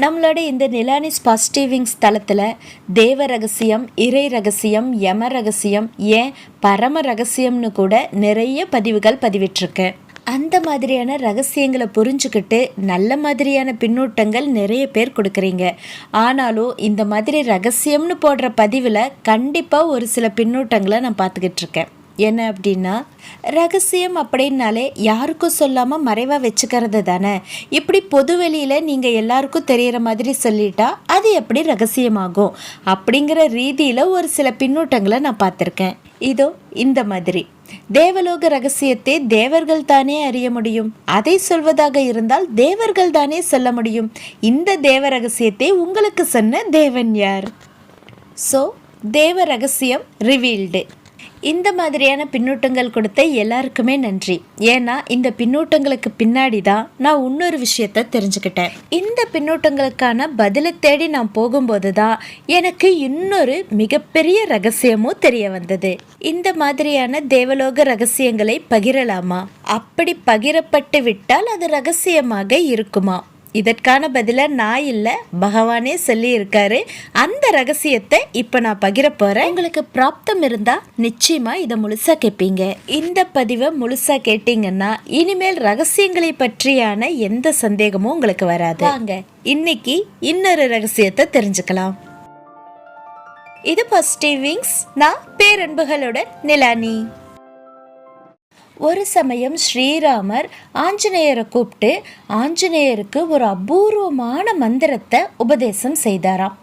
நம்மளோட இந்த நிலானிஸ் பாசிட்டிவிங்ஸ் தளத்தில் தேவ ரகசியம் இறை ரகசியம் யம ரகசியம் ஏன் பரம ரகசியம்னு கூட நிறைய பதிவுகள் பதிவிட்டிருக்கேன் அந்த மாதிரியான ரகசியங்களை புரிஞ்சுக்கிட்டு நல்ல மாதிரியான பின்னூட்டங்கள் நிறைய பேர் கொடுக்குறீங்க. ஆனாலும் இந்த மாதிரி ரகசியம்னு போடுற பதிவில் கண்டிப்பாக ஒரு சில பின்னூட்டங்களை நான் பார்த்துக்கிட்டு இருக்கேன் என்ன அப்படின்னா ரகசியம் அப்படின்னாலே யாருக்கும் சொல்லாமல் மறைவாக வச்சுக்கிறது தானே. இப்படி பொது வெளியில் நீங்கள் எல்லாருக்கும் தெரிகிற மாதிரி சொல்லிட்டா அது எப்படி ரகசியமாகும்? அப்படிங்கிற ரீதியில் ஒரு சில பின்னூட்டங்களை நான் பார்த்துருக்கேன். இதோ இந்த மாதிரி. தேவலோக ரகசியத்தை தேவர்கள் தானே அறிய முடியும். அதை சொல்வதாக இருந்தால் தேவர்கள் தானே சொல்ல முடியும். இந்த தேவ ரகசியத்தை உங்களுக்கு சொன்ன தேவன் யார்? ஸோ தேவ ரகசியம் ரிவீல்டு இந்த மாதிரியான பின்னூட்டங்கள் கொடுத்த எல்லாருக்குமே நன்றி. ஏன்னா இந்த பின்னூட்டங்களுக்கு பின்னாடி தான் நான் இன்னொரு விஷயத்த தெரிஞ்சுக்கிட்டேன். இந்த பின்னூட்டங்களுக்கான பதிலை தேடி நான் போகும்போது தான் எனக்கு இன்னொரு மிகப்பெரிய ரகசியமும் தெரிய வந்தது. இந்த மாதிரியான தேவலோக ரகசியங்களை பகிரலாமா? அப்படி பகிரப்பட்டு விட்டால் அது ரகசியமாக இருக்குமா? இதற்கான பதில நான் இல்லை பகவானே சொல்லி இருக்காரு அந்த ரகசியத்தை இப்போ நான் பகிர போறேன். உங்களுக்கு பிராப்தம் இருந்தா நிச்சயமா இதை முழுசா கேட்பீங்க இந்த பதிவை முழுசா கேட்டீங்கன்னா இனிமேல் ரகசியங்களை பற்றியான எந்த சந்தேகமும் உங்களுக்கு வராது. வாங்க. இன்னைக்கு இன்னொரு ரகசியத்தை தெரிஞ்சுக்கலாம். இது பாசிட்டிவ் விங்ஸ் நான் பேரன்புகளுடன் நிலானி. ஒரு சமயம் ஸ்ரீராமர் ஆஞ்சநேயரை கூப்பிட்டு ஆஞ்சநேயருக்கு ஒரு அபூர்வமான மந்திரத்தை உபதேசம் செய்தாராம்.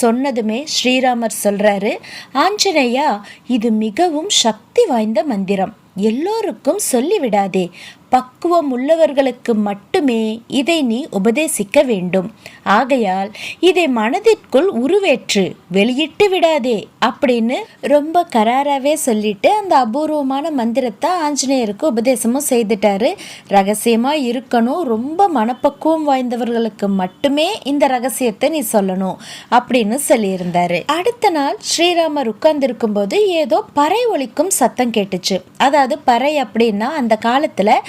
சொன்னதுமே ஸ்ரீராமர் சொல்றாரு ஆஞ்சநேயா இது மிகவும் சக்தி வாய்ந்த மந்திரம். எல்லோருக்கும் சொல்லிவிடாதே. பக்குவம் உள்ளவர்களுக்கு மட்டுமே இதை நீ உபதேசிக்க வேண்டும். ஆகையால் இதை மனதிற்குள் உருவேற்று வெளியிட்டு விடாதே அப்படின்னு ரொம்ப கராராகவே சொல்லிட்டு அந்த அபூர்வமான மந்திரத்தை ஆஞ்சநேயருக்கு உபதேசமும் செய்துட்டாரு. ரகசியமாக இருக்கணும் ரொம்ப மனப்பக்குவம் வாய்ந்தவர்களுக்கு மட்டுமே இந்த ரகசியத்தை நீ சொல்லணும் அப்படின்னு சொல்லியிருந்தாரு. அடுத்த நாள் ஸ்ரீராமர் உட்கார்ந்திருக்கும் போது ஏதோ பறை ஒழிக்கும் சத்தம் கேட்டுச்சு. அதாவது பறை அப்படின்னா அந்த காலத்தில்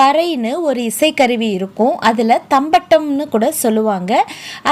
பறைன்னு ஒரு இசைக்கருவி இருக்கும். அதில் தம்பட்டம்னு கூட சொல்லுவாங்க.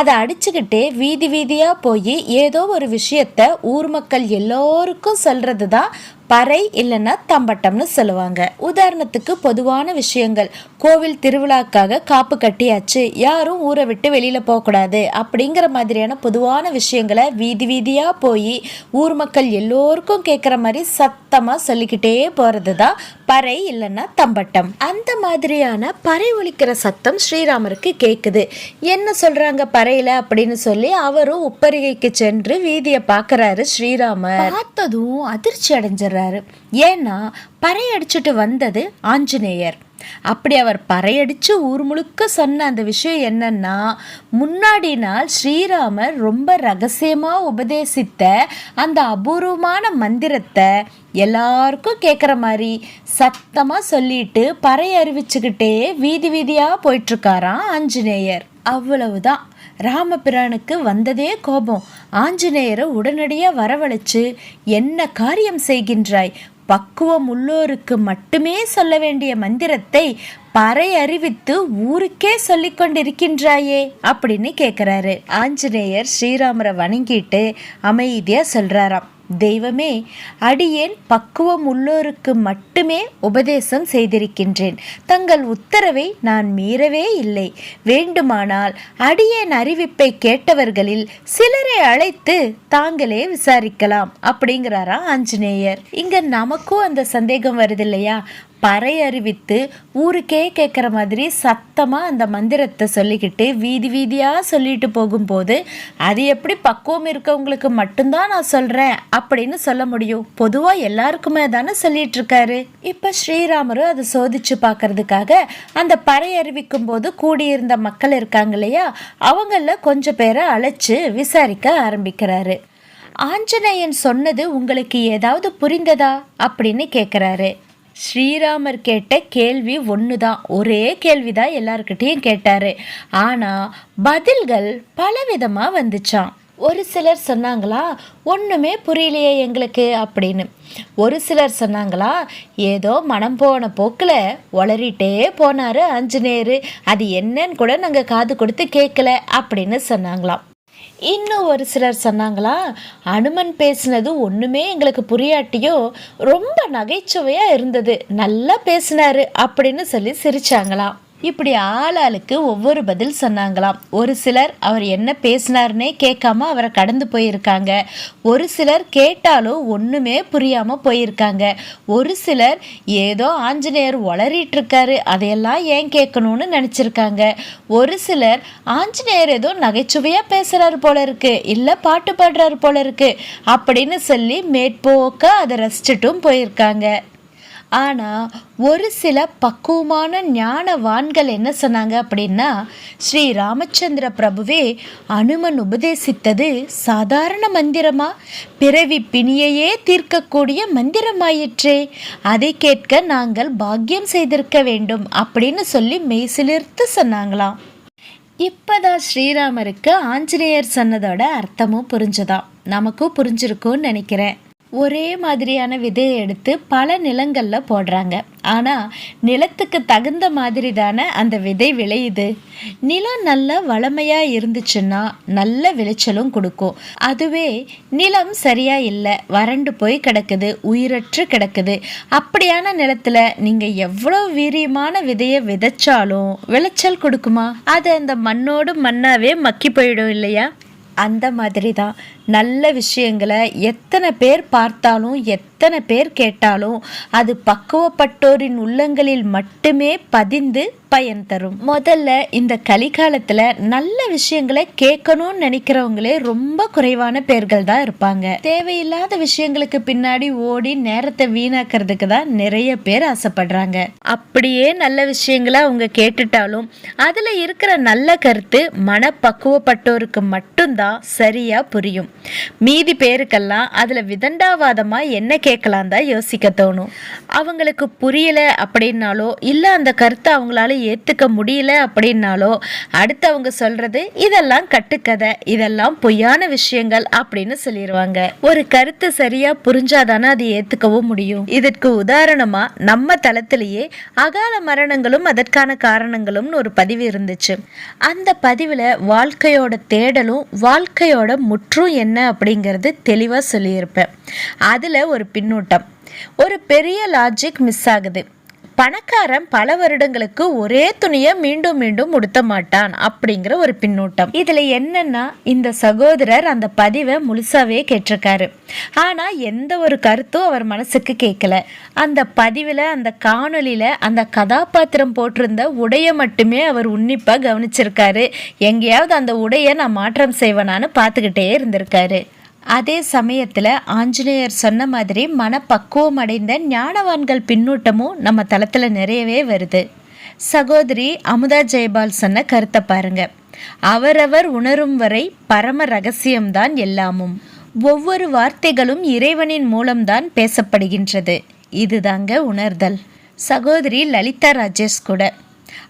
அதை அடிச்சுக்கிட்டே வீதி வீதியாக போய் ஏதோ ஒரு விஷயத்த ஊர் மக்கள் எல்லோருக்கும் சொல்கிறது தான் பறை இல்லைன்னா தம்பட்டம்னு சொல்லுவாங்க. உதாரணத்துக்கு பொதுவான விஷயங்கள். கோவில் திருவிழாக்காக காப்பு கட்டியாச்சு. யாரும் ஊரை விட்டு வெளியில் போகக்கூடாது அப்படிங்கிற மாதிரியான பொதுவான விஷயங்களை வீதி வீதியாக போய் ஊர் மக்கள் எல்லோருக்கும் கேட்குற மாதிரி சத்தமாக சொல்லிக்கிட்டே போகிறது தான் பறை இல்லைன்னா தம்பட்டம். அந்த மாதிரியான பறை ஒழிக்கிற சத்தம் ஸ்ரீராமருக்கு கேட்குது என்ன சொல்றாங்க பறையில அப்படின்னு சொல்லி அவரும் உப்பரிகைக்கு சென்று வீதியை பார்க்கறாரு ஸ்ரீராமர். பார்த்ததும் அதிர்ச்சி அடைஞ்சிடறாரு. ஏன்னா பறை அடிச்சுட்டு வந்தது ஆஞ்சநேயர். அப்படி அவர் பறையடித்து ஊர் முழுக்க சொன்ன அந்த விஷயம் என்னன்னா முன்னாடி நாள் ஸ்ரீராமர் ரொம்ப ரகசியமாக உபதேசித்த அந்த அபூர்வமான மந்திரத்தை எல்லாருக்கும் கேட்குற மாதிரி சத்தமாக சொல்லிட்டு பறை அறிவிச்சுக்கிட்டே வீதி வீதியாக போயிட்டுருக்காராம் ஆஞ்சநேயர். அவ்வளவுதான். ராமபிரானுக்கு வந்ததே கோபம். ஆஞ்சநேயரை உடனடியாக வரவழைச்சு என்ன காரியம் செய்கின்றாய்? பக்குவம் உள்ளோருக்கு மட்டுமே சொல்ல வேண்டிய மந்திரத்தை பறை அறிவித்து ஊருக்கே சொல்லி கொண்டிருக்கின்றாயே அப்படின்னு கேட்குறாரு ஆஞ்சநேயர் ஸ்ரீராமரை வணங்கிட்டு அமைதியாக சொல்கிறாராம் தெய்வமே அடியேன் பக்குவம் உள்ளோருக்கு மட்டுமே உபதேசம் செய்திருக்கின்றேன். தங்கள் உத்தரவை நான் மீறவே இல்லை. வேண்டுமானால் அடியேன் அறிவிப்பை கேட்டவர்களில் சிலரை அழைத்து தாங்களே விசாரிக்கலாம் அப்படிங்கிறாரா ஆஞ்சநேயர். இங்க நமக்கும் அந்த சந்தேகம் வருது இல்லையா? பறை அறிவித்து ஊருக்கே கேட்குற மாதிரி சத்தமாக அந்த மந்திரத்தை சொல்லிக்கிட்டு வீதி வீதியாக சொல்லிட்டு போகும்போது அது எப்படி பக்குவம் இருக்கவங்களுக்கு மட்டும்தான் நான் சொல்கிறேன் அப்படின்னு சொல்ல முடியும். பொதுவாக எல்லாருக்குமே தானே சொல்லிட்டு இருக்காரு இப்போ ஸ்ரீராமரும் அதை சோதிச்சு பார்க்கறதுக்காக அந்த பறை அறிவிக்கும் போது கூடியிருந்த மக்கள் இருக்காங்க இல்லையா? அவங்கள கொஞ்சம் பேரை அழைச்சி விசாரிக்க ஆரம்பிக்கிறாரு. ஆஞ்சநேயன் சொன்னது உங்களுக்கு ஏதாவது புரிந்ததா? அப்படின்னு கேட்குறாரு ஸ்ரீராமர் கேட்ட கேள்வி ஒன்று தான் ஒரே கேள்வி தான் எல்லாருக்கிட்டேயும் கேட்டார். ஆனால் பதில்கள் பலவிதமாக வந்துச்சான் ஒரு சிலர் சொன்னாங்களா ஒன்றுமே புரியலையே எங்களுக்கு அப்படின்னு. ஒரு சிலர் சொன்னாங்களா ஏதோ மனம் போன போக்கில் உளறிட்டே போனார் ஆஞ்சநேயர். அது என்னன்னு கூட நாங்கள் காது கொடுத்து கேட்கல அப்படின்னு சொன்னாங்களாம். இன்னும் ஒரு சிலர் சொன்னாங்களா? அனுமன் பேசினது ஒன்றுமே எங்களுக்கு புரியாட்டியோ? ரொம்ப நகைச்சுவையாக இருந்தது. நல்லா பேசினாரு அப்படின்னு சொல்லி சிரிச்சாங்களாம். இப்படி ஆளாளுக்கு ஒவ்வொரு பதில் சொன்னாங்களாம். ஒரு சிலர் அவர் என்ன பேசினார்னே கேட்காம அவரை கடந்து போயிருக்காங்க. ஒரு சிலர் கேட்டாலும் ஒன்றுமே புரியாமல் போயிருக்காங்க. ஒரு சிலர் ஏதோ ஆஞ்சநேயர் உளறிட்டுருக்காரு அதையெல்லாம் ஏன் கேட்கணும்னு நினச்சிருக்காங்க. ஒரு சிலர் ஆஞ்சநேயர் ஏதோ நகைச்சுவையாக பேசுகிறாரு போல இருக்கு இல்லை பாட்டு பாடுறாரு போல இருக்கு அப்படின்னு சொல்லி மேற்போக்க அதை ரசிச்சிட்டும் போயிருக்காங்க. ஆனால் ஒரு சில பக்குவமான ஞானவான்கள் என்ன சொன்னாங்க அப்படின்னா ஸ்ரீ ராமச்சந்திர பிரபுவே அனுமன் உபதேசித்தது சாதாரண மந்திரமா? பிறவி பிணியையே தீர்க்கக்கூடிய மந்திரமாயிற்றே. அதை கேட்க நாங்கள் பாக்கியம் செய்திருக்க வேண்டும் அப்படின்னு சொல்லி மெய்சிலிர்த்து சொன்னாங்களாம். இப்போதான் ஸ்ரீராமருக்கு ஆஞ்சநேயர் சொன்னதோட அர்த்தமும் புரிஞ்சுதான். நமக்கும் புரிஞ்சிருக்கும்னு நினைக்கிறேன். ஒரே மாதிரியான விதையை எடுத்து பல நிலங்களில் போடுறாங்க. ஆனால் நிலத்துக்கு தகுந்த மாதிரி தானே அந்த விதை விளையுது நிலம் நல்ல வளமையாக இருந்துச்சுன்னா நல்ல விளைச்சலும் கொடுக்கும். அதுவே நிலம் சரியாக இல்லை வறண்டு போய் கிடக்குது உயிரற்று கிடக்குது. அப்படியான நிலத்தில் நீங்கள் எவ்வளோ வீரியமான விதையை விதைச்சாலும் விளைச்சல் கொடுக்குமா? அது அந்த மண்ணோடு மண்ணாவே மக்கி போயிடும் இல்லையா? அந்த மாதிரி தான் நல்ல விஷயங்களை எத்தனை பேர் பார்த்தாலும் எத்தனை பேர் கேட்டாலும் அது பக்குவப்பட்டோரின் உள்ளங்களில் மட்டுமே பதிந்து பயன் தரும். முதல்ல இந்த கலிகாலத்தில் நல்ல விஷயங்களை கேட்கணும்னு நினைக்கிறவங்களே ரொம்ப குறைவான பேர்கள் தான் இருப்பாங்க. தேவையில்லாத விஷயங்களுக்கு பின்னாடி ஓடி நேரத்தை வீணாக்கிறதுக்கு தான் நிறைய பேர் ஆசைப்படுறாங்க. அப்படியே நல்ல விஷயங்களை அவங்க கேட்டுட்டாலும் அதில் இருக்கிற நல்ல கருத்து மனப்பக்குவப்பட்டோருக்கு மட்டும்தான். சரியா புரியும். மீதி பேருக்கெல்லாம் அதில் விதண்டாவாதமாக என்ன கேட்கலாம் தான் யோசிக்க தோணும். அவங்களுக்கு புரியல அப்படின்னாலோ இல்லை அந்த கருத்தை அவங்களால ஏற்றுக்க முடியல அப்படின்னாலோ அடுத்தவங்க சொல்றது இதெல்லாம் கட்டுக்கதை இதெல்லாம் பொய்யான விஷயங்கள் அப்படின்னு சொல்லிடுவாங்க ஒரு கருத்து சரியா புரிஞ்சாதானே அது ஏத்துக்கவும் முடியும். இதற்கு உதாரணமா நம்ம தளத்திலேயே அகால மரணங்களும் அதற்கான காரணங்களும்னு ஒரு பதிவு இருந்துச்சு. அந்த பதிவில் வாழ்க்கையோட தேடலும் வாழ்க்கையோட முற்றும் என்ன அப்படிங்கிறது தெளிவாக சொல்லியிருப்பேன். அதில் ஒரு பின்னூட்டம். ஒரு பெரிய லாஜிக் மிஸ் ஆகுது. பணக்காரன் பல வருடங்களுக்கு ஒரே துணியை மீண்டும் மீண்டும் உடுத்த மாட்டான் அப்படிங்கிற ஒரு பின்னூட்டம். இதுல என்னன்னா இந்த சகோதரர் அந்த பதிவை முழுசாவே கேட்டிருக்காரு. ஆனா எந்த ஒரு கருத்தும் அவர் மனசுக்கு கேட்கல. அந்த பதிவில் அந்த காணொலியில அந்த கதாபாத்திரம் போட்டிருந்த உடைய மட்டுமே அவர் உன்னிப்பா கவனிச்சிருக்காரு. எங்கேயாவது அந்த உடைய நான் மாற்றம் செய்வனான்னு பார்த்துக்கிட்டே இருந்திருக்காரு. அதே சமயத்தில் ஆஞ்சநேயர் சொன்ன மாதிரி மனப்பக்குவம் அடைந்த ஞானவான்கள் பின்னூட்டமும் நம்ம தளத்தில் நிறையவே வருது. சகோதரி அமுதா ஜெயபால் சொன்ன கருத்தை பாருங்க. அவரவர் உணரும் வரை பரம ரகசியம்தான் எல்லாமும். ஒவ்வொரு வார்த்தைகளும் இறைவனின் மூலம்தான் பேசப்படுகின்றது. இதுதாங்க உணர்தல். சகோதரி லலிதா ராஜேஷ் கூட.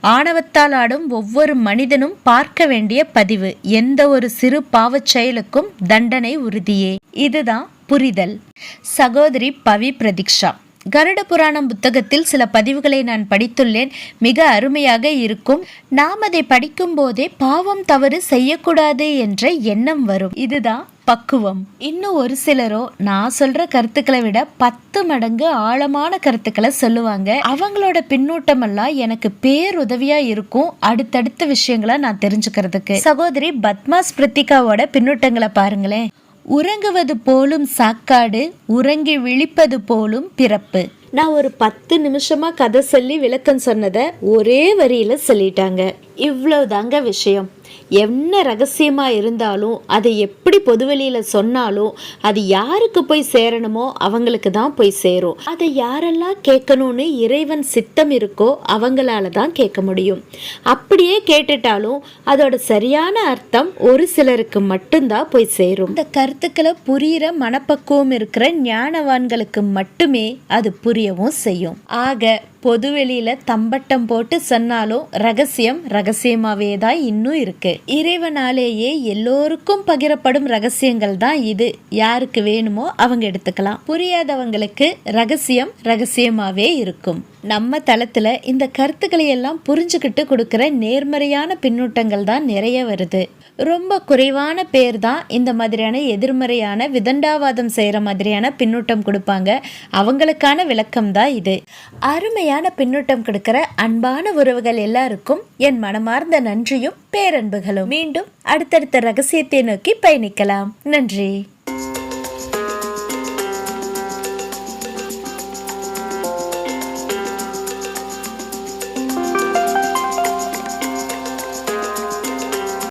ஆணவத்தால் ஆடும் ஒவ்வொரு மனிதனும் பார்க்க வேண்டிய பதிவு. எந்த ஒரு சிறு பாவச் செயலுக்கும் தண்டனை உறுதியே. இதுதான் புரிதல். சகோதரி பவி பிரதீக்ஷா. கருட புராணம் புத்தகத்தில் சில பதிவுகளை நான் படித்துள்ளேன். மிக அருமையாக இருக்கும். நாம் அதை படிக்கும் போதே பாவம் தவறு செய்யக்கூடாது என்ற எண்ணம் வரும். இதுதான் பக்குவம். இன்னும் ஒரு சிலரோ நான் சொல்ற கருத்துக்களை விட பத்து மடங்கு ஆழமான கருத்துக்களை சொல்லுவாங்க. அவங்களோட பின்னூட்டம் எல்லாம் எனக்கு பேருதவியா இருக்கும். அடுத்தடுத்த விஷயங்களை நான் தெரிஞ்சுக்கிறதுக்கு. சகோதரி பத்மா ஸ்பிருத்திகாவோட பின்னூட்டங்களை பாருங்களேன். உறங்குவது போலும் சாக்காடு உறங்கி விழிப்பது போலும் பிறப்பு. நான் ஒரு பத்து நிமிஷமா கதை சொல்லி விளக்கம் சொன்னதை ஒரே வரியில சொல்லிட்டாங்க. இவ்வளவுதாங்க விஷயம். என்ன ரகசியமாக இருந்தாலும் அதை எப்படி பொதுவெளியில் சொன்னாலும் அது யாருக்கு போய் சேரணுமோ அவங்களுக்கு தான் போய் சேரும். அதை யாரெல்லாம் கேட்கணும்னு இறைவன் சித்தம் இருக்கோ அவங்களால தான் கேட்க முடியும். அப்படியே கேட்டுட்டாலும் அதோட சரியான அர்த்தம் ஒரு சிலருக்கு மட்டும்தான் போய் சேரும். இந்த கருத்துக்களை புரிகிற மனப்பக்குவம் இருக்கிற ஞானவான்களுக்கு மட்டுமே அது புரியவும் செய்யும். ஆக பொதுவெளியில தம்பட்டம் போட்டு சொன்னாலும் ரகசியம் ரகசியமாவே தான் இன்னும் இருக்கு. இறைவனாலேயே எல்லோருக்கும் பகிரப்படும் ரகசியங்கள் தான் இது. யாருக்கு வேணுமோ அவங்க எடுத்துக்கலாம். புரியாதவங்களுக்கு ரகசியம் ரகசியமாவே இருக்கும். நம்ம தளத்துல இந்த கருத்துக்களை எல்லாம் புரிஞ்சுக்கிட்டு கொடுக்கிற நேர்மறையான பின்னூட்டங்கள் தான் நிறைய வருது. ரொம்ப குறைவான பேர் தான் இந்த மாதிரியான எதிர்மறையான விதண்டாவாதம் செய்கிற மாதிரியான பின்னூட்டம் கொடுப்பாங்க. அவங்களுக்கான விளக்கம் தான் இது. அருமையான பின்னூட்டம் கொடுக்குற அன்பான உறவுகள் எல்லாருக்கும் என் மனமார்ந்த நன்றியும் பேரன்புகளும். மீண்டும் அடுத்தடுத்த ரகசியத்தை நோக்கி பயணிக்கலாம். நன்றி.